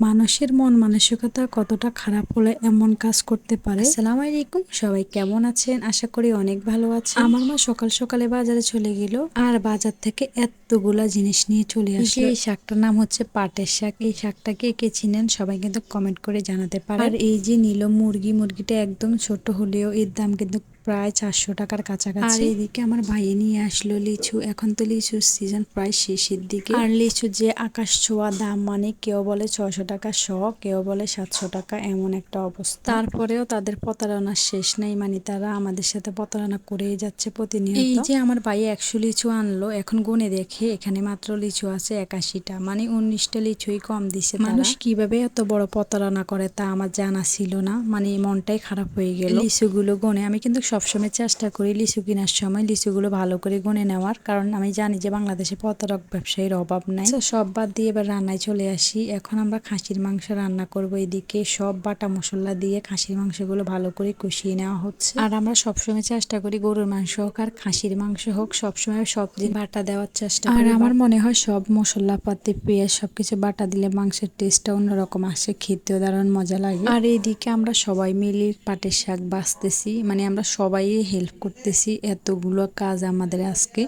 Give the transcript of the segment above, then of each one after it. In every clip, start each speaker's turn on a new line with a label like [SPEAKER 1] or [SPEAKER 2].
[SPEAKER 1] মানুষের মন মানসিকতা কতটা খারাপ হলে এমন কাজ করতে পারে? সালাম আলাইকুম। সবাই কেমন আছেন? আশা করি অনেক ভালো আছে আমার মা সকাল সকালে বাজারে চলে গেল আর বাজার থেকে এতগুলা জিনিস নিয়ে চলে আসে এই শাকটার নাম হচ্ছে পাটের শাক। এই শাকটাকে কে চিনেন? সবাই কিন্তু কমেন্ট করে জানাতে পারে আর এই যে নিল মুরগি মুরগিটা একদম ছোট হলেও এর দাম কিন্তু প্রায় চারশো টাকার কাছাকাছি। আর। এদিকে আমার ভাইয়ে নিয়ে আসলো লিচু। এখন তো লিচুর সিজন প্রায় শেষের দিকে। আর লিচু যে আকাশ ছোঁয়া দাম মানে কেউ বলে ছশো টাকা শ কেউ বলে সাতশো টাকা এমন একটা অবস্থা। তারপরেও তাদের প্রতারণার শেষ নেই মানে তারা আমাদের সাথে প্রতারণা করেই যাচ্ছে প্রতিনিয়ত। এই যে আমার ভাই একশো লিচু আনলো এখন গুনে দেখে এখানে মাত্র লিচু আছে একাশিটা মানে উনিশটা লিচুই কম দিছে মানুষ কীভাবে এত বড় প্রতারণা করে তা আমার জানা ছিল না মানে মনটাই খারাপ হয়ে গেল। লিচুগুলো গুনে আমি কিন্তু সবসময় চেষ্টা করি লিচু কেনার সময় লিচুগুলো ভালো করে গুনে নেওয়ার। কারণ আমি জানি যে বাংলাদেশে প্রতারক ব্যবসায়ীর অভাব নাই। তো সব বাদ দিয়ে এবার রান্নায় চলে আসি। এখন আমরা খাসির মাংস রান্না করব এদিকে। সব বাটা মশলা দিয়ে খাসির মাংসগুলো ভালো করে কষিয়ে নেওয়া হচ্ছে। আর আমরা সবসময় চেষ্টা করি গরুর মাংস হোক আর খাসির মাংস হোক সবসময় সব দিন বাটা দেওয়ার চেষ্টা আর আমার মনে হয় সব মশলা পাতি পেঁয়াজ সবকিছু বাটা দিলে মাংসের টেস্টটা অন্যরকম আসে খেতেও দারুণ মজা লাগে। আর এইদিকে আমরা সবাই মিলে পাটের শাক বাঁচতেছি। মানে আমরা সবাই হেল্প করতেছি। এতগুলো কাজ আমাদের আজকে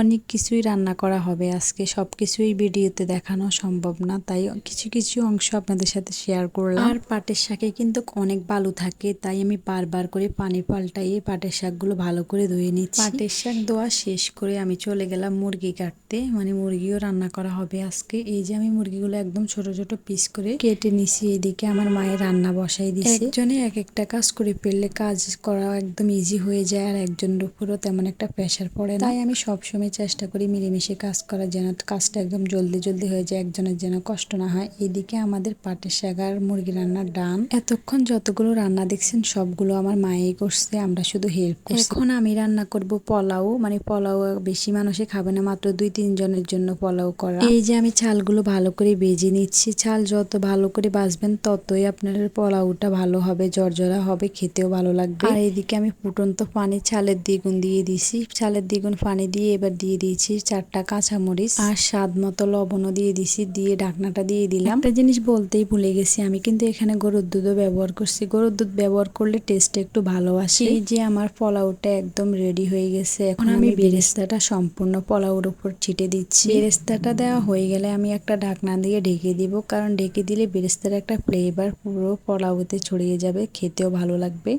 [SPEAKER 1] অনেক কিছুই রান্না করা হবে আজকে। সব কিছুই ভিডিওতে দেখানো সম্ভব না তাই কিছু কিছু অংশ আপনাদের সাথে শেয়ার করলাম। আর পাটের শাকে কিন্তু অনেক বালু থাকে তাই আমি বারবার করে পানি পাল্টাই পাটের শাকগুলো ভালো করে ধুয়ে নিচ্ছি। পাটের শাক ধোয়া শেষ করে আমি চলে গেলাম মুরগি কাটতে। মানে মুরগিও রান্না করা হবে আজকে। এই যে আমি মুরগিগুলো একদম ছোট ছোট পিস করে কেটে নিছি এদিকে আমার মায়ের রান্না বসাই দিচ্ছে একজনে এক একটা কাজ করে ফেললে কাজ করা একদম ইজি হয়ে যায় আর একজনের উপরও তেমন একটা প্রেশার পড়ে তাই আমি সবসময় চেষ্টা করি মিলেমিশে কাজ করার যেন কাজটা একদম জলদি জলদি হয়ে যায়, একজনের যেন কষ্ট না হয়। এদিকে আমাদের পাটের শাক আর মুরগি রান্নার ডান। এতক্ষণ যতগুলো রান্না দেখছেন, সবগুলো আমার মায়েই করছে, আমরা শুধু হেল্প করছি। এখন আমি রান্না করব পোলাও মানে পোলাও বেশি মানুষে খাবে না, মাত্র দুই তিন জনের জন্য পোলাও করা। এই যে আমি চালগুলো ভালো করে বেজে নিচ্ছি, চাল যত ভালো করে বাজবেন ততই আপনার পোলাওটা ভালো হবে, জর্জরা হবে, খেতেও ভালো লাগবে। আর এইদিকে আমি ফুটন্ত পানি চালের দ্বিগুণ দিয়ে দিছি চালের দ্বিগুণ পানি দিয়ে এবার দিয়ে দিয়েছি চারটা কাঁচামরিচ আর স্বাদ মতো লবণও দিয়ে দিছি দিয়ে ঢাকনাটা দিয়ে দিলাম। একটা জিনিস বলতেই ভুলে গেছি আমি, কিন্তু এখানে গরুর দুধও ব্যবহার করছি। গরুর দুধ ব্যবহার করলে টেস্ট একটু ভালো আসে। এই যে আমার পোলাওটা একদম রেডি হয়ে গেছে, এখন আমি বেরেস্তাটা সম্পূর্ণ পোলাওর উপর ছিটে দিচ্ছি। বেরেস্তাটা দেওয়া হয়ে গেলে আমি একটা ঢাকনা দিয়ে ঢেকে দিব, কারণ ঢেকে দিলে বেরেস্তার একটা ফ্লেভার পুরো পোলাওতে ছড়িয়ে যাবে, খেতেও ভালো লাগবে।